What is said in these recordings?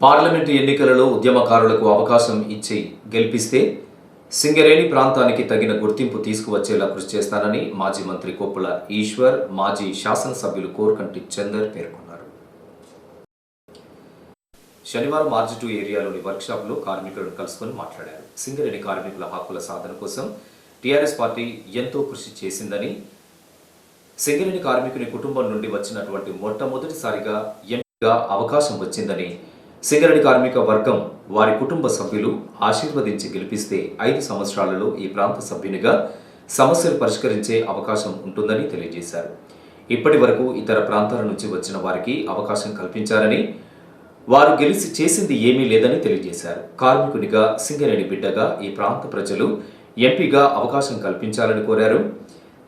Parliament ఎన్నికలలో ఉద్యమకారులకు అవకాశం ఇచ్చి గెలిపిస్తే సింగరేణి ప్రాంతానికి తగిన గుర్తింపు తీసుకువచ్చేలా కృషి చేస్తానని మాజీ మంత్రి కొప్పుల ఈశ్వర్ మాజీ శాసనసభ్యులు కోరకంటి చందర్ పేర్కొన్నారు. శనివారం ఆర్జిటు ఏరియాలోని వర్క్షాప్లో కార్మికులను కలుసుకొని మాట్లాడారు. సింగరేణి కార్మికుల హక్కుల సాధన కోసం టీఆర్ఎస్ పార్టీ ఎంతో కృషి చేసిందని సింగరేణి కార్మికుని కుటుంబం నుండి వచ్చినటువంటి మొట్టమొదటిసారిగా ఎంపీగా అవకాశం వచ్చిందని సింగరేణి కార్మిక వర్గం వారి కుటుంబ సభ్యులు ఆశీర్వదించి గెలిపిస్తే ఐదు సంవత్సరాలలో ఈ ప్రాంత సభ్యునిగా సమస్యలు పరిష్కరించే అవకాశం ఉంటుందని తెలియజేశారు. ఇప్పటి వరకు ఇతర ప్రాంతాల నుంచి వచ్చిన వారికి అవకాశం కల్పించారని వారు గెలిచి చేసింది ఏమీ లేదని తెలియజేశారు. కార్మికునిగా సింగరేణి బిడ్డగా ఈ ప్రాంత ప్రజలు ఎంపీగా అవకాశం కల్పించాలని కోరారు.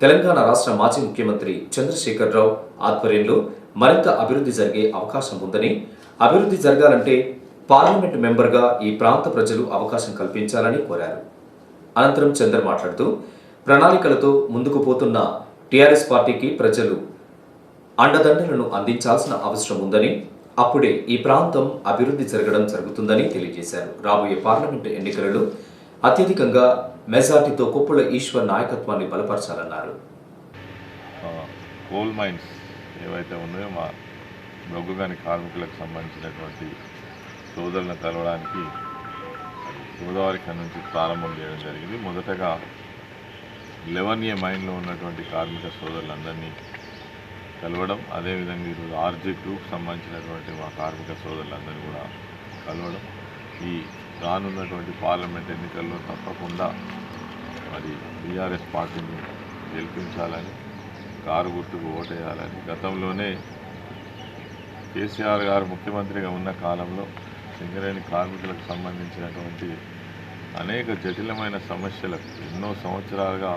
తెలంగాణ రాష్ట్ర మాజీ ముఖ్యమంత్రి చంద్రశేఖరరావు ఆధ్వర్యంలో మరింత అభివృద్ధి జరిగే అవకాశం ఉందని అభివృద్ధి జరగాలంటే పార్లమెంట్ మెంబర్గా ఈ ప్రాంత ప్రజలు అవకాశం కల్పించాలని కోరారు. అనంతరం చందర్ మాట్లాడుతూ ప్రణాళికలతో ముందుకు పోతున్న టీఆర్ఎస్ పార్టీకి ప్రజలు అండదండలను అందించాల్సిన అవసరం ఉందని అప్పుడే ఈ ప్రాంతం అభివృద్ధి జరగడం జరుగుతుందని తెలియజేశారు. రాబోయే పార్లమెంటు ఎన్నికలలో అత్యధికంగా మెజార్టీతో కుప్పల ఈశ్వర్ నాయకత్వాన్ని బలపరచాలన్నారు. కోల్ మైన్స్ ఏవైతే ఉన్నాయో మా బొగ్గుగాని కార్మికులకు సంబంధించినటువంటి సోదరులను కలవడానికి గోదావరి ఖని నుంచి ప్రారంభం చేయడం జరిగింది. మొదటగా లెవెన్ ఏ మైన్లో ఉన్నటువంటి కార్మిక సోదరులందరినీ కలవడం అదేవిధంగా ఈరోజు ఆర్జీ టూకు సంబంధించినటువంటి మా కార్మిక సోదరులందరినీ కూడా కలవడం. ఈ రానున్నటువంటి పార్లమెంట్ ఎన్నికల్లో తప్పకుండా మరి బీఆర్ఎస్ పార్టీని గెలిపించాలని కారు గుర్తుకు ఓటేయాలని గతంలోనే కేసీఆర్ గారు ముఖ్యమంత్రిగా ఉన్న కాలంలో సింగరేణి కార్మికులకు సంబంధించినటువంటి అనేక జటిలమైన సమస్యలకు ఎన్నో సంవత్సరాలుగా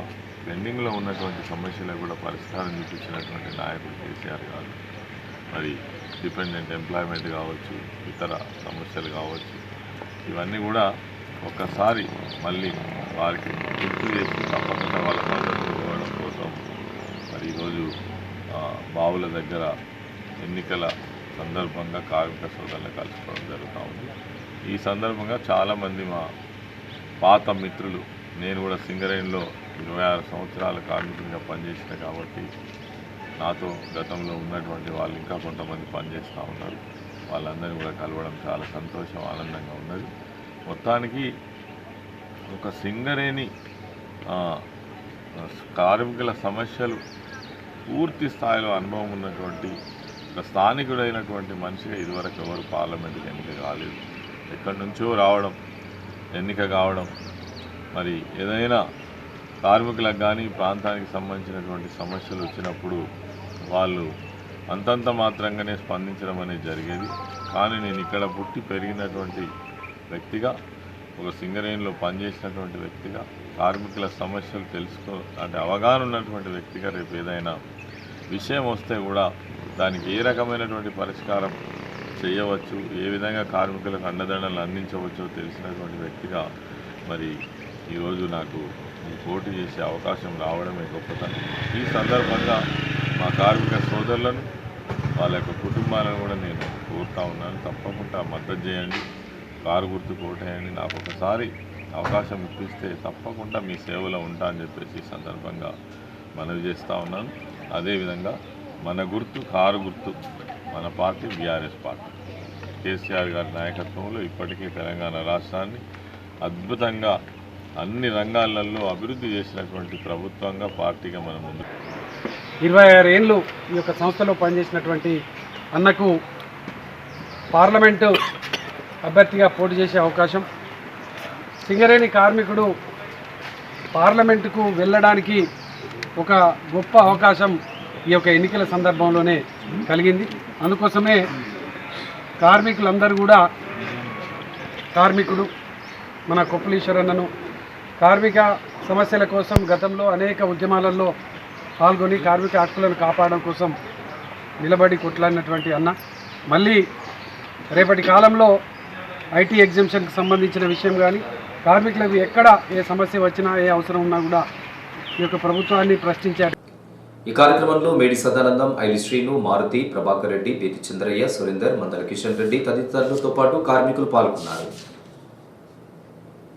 పెండింగ్లో ఉన్నటువంటి సమస్యలకు కూడా పరిష్కారం చూపించినటువంటి నాయకుడు కేసీఆర్ గారు. మరి డిపెండెంట్ ఎంప్లాయ్మెంట్ కావచ్చు ఇతర సమస్యలు కావచ్చు ఇవన్నీ కూడా ఒక్కసారి మళ్ళీ వారికి గుర్తు చేసి తప్పకుండా వాళ్ళ మద్దతు ఇవ్వడం కోసం మరి ఈరోజు ఆ, బావుల దగ్గర ఎన్నికల సందర్భంగా కార్మిక సోదరులను కలుసుకోవడం జరుగుతూ ఉంది. ఈ సందర్భంగా చాలామంది మా పాత మిత్రులు నేను కూడా సింగరేణిలో ఇరవై ఆరు సంవత్సరాల కార్మికునిగా పనిచేసిన కాబట్టి నాతో గతంలో ఉన్నటువంటి వాళ్ళు ఇంకా కొంతమంది పనిచేస్తూ ఉన్నారు. వాళ్ళందరినీ కూడా కలవడం చాలా సంతోషం ఆనందంగా ఉన్నది. మొత్తానికి ఒక సింగరేణి కార్మికుల సమస్యలు పూర్తి స్థాయిలో అనుభవం ఉన్నటువంటి ఒక స్థానికుడైనటువంటి మనిషిగా ఇదివరకు ఎవరు పార్లమెంట్కి ఎన్నిక కాలేదు. ఎక్కడి నుంచో రావడం ఎన్నిక కావడం మరి ఏదైనా కార్మికులకు కానీ ప్రాంతానికి సంబంధించినటువంటి సమస్యలు వచ్చినప్పుడు వాళ్ళు అంతంత మాత్రంగానే స్పందించడం అనేది జరిగేది. కానీ నేను ఇక్కడ పుట్టి పెరిగినటువంటి వ్యక్తిగా ఒక సింగరేణిలో పనిచేసినటువంటి వ్యక్తిగా కార్మికుల సమస్యలు తెలుసుకో అంటే అవగాహన ఉన్నటువంటి వ్యక్తిగా రేపు ఏదైనా విషయం వస్తే కూడా దానికి ఏ రకమైనటువంటి పరిష్కారం చేయవచ్చు ఏ విధంగా కార్మికులకు అండదండలు అందించవచ్చో తెలిసినటువంటి వ్యక్తిగా మరి ఈరోజు నాకు పోటీ చేసే అవకాశం రావడమే గొప్పతనం. ఈ సందర్భంగా మా కార్మిక సోదరులను వాళ్ళ యొక్క కుటుంబాలను కూడా నేను కోరుతా ఉన్నాను. తప్పకుండా మద్దతు చేయండి కారు గుర్తు కోటేయండి నాకు ఒకసారి అవకాశం ఇప్పిస్తే తప్పకుండా మీ సేవలో ఉంటా అని చెప్పేసి ఈ సందర్భంగా మనవి చేస్తూ ఉన్నాను. అదేవిధంగా మన గుర్తు కారు గుర్తు మన పార్టీ బీఆర్ఎస్ పార్టీ. కేసీఆర్ గారి నాయకత్వంలో ఇప్పటికే తెలంగాణ రాష్ట్రాన్ని అద్భుతంగా అన్ని రంగాలలో అభివృద్ధి చేసినటువంటి ప్రభుత్వంగా పార్టీగా మనం ముందు ఇరవై ఆరు ఏళ్ళు ఈ యొక్క సంస్థలో పనిచేసినటువంటి అన్నకు పార్లమెంటు అభ్యర్థిగా పోటీ చేసే అవకాశం. సింగరేణి కార్మికుడు పార్లమెంటుకు వెళ్ళడానికి ఒక గొప్ప అవకాశం ఈ యొక్క ఎన్నికల సందర్భంలోనే కలిగింది. అందుకోసమే కార్మికులందరూ కూడా కార్మికుడు మన కొప్పలీశ్వరన్నను కార్మిక సమస్యల కోసం గతంలో అనేక ఉద్యమాలలో పాల్గొని కార్మిక హక్కులను కాపాడడం కోసం నిలబడి కొట్లాడినటువంటి అన్న. మళ్ళీ రేపటి కాలంలో ఐటీ ఎగ్జిబిషన్కి సంబంధించిన విషయం కానీ కార్మికులకు ఎక్కడ ఏ సమస్య వచ్చినా ఏ అవసరం ఉన్నా కూడా ఈ యొక్క ప్రభుత్వాన్ని ప్రశ్నించారు. ఈ కార్యక్రమంలో మేడి సదానందం ఐలి శ్రీను మారుతి ప్రభాకర్ రెడ్డి బేతి చంద్రయ్య సురేందర్ మందల కిషన్ రెడ్డి తదితరులతో పాటు కార్మికులు పాల్గొన్నారు.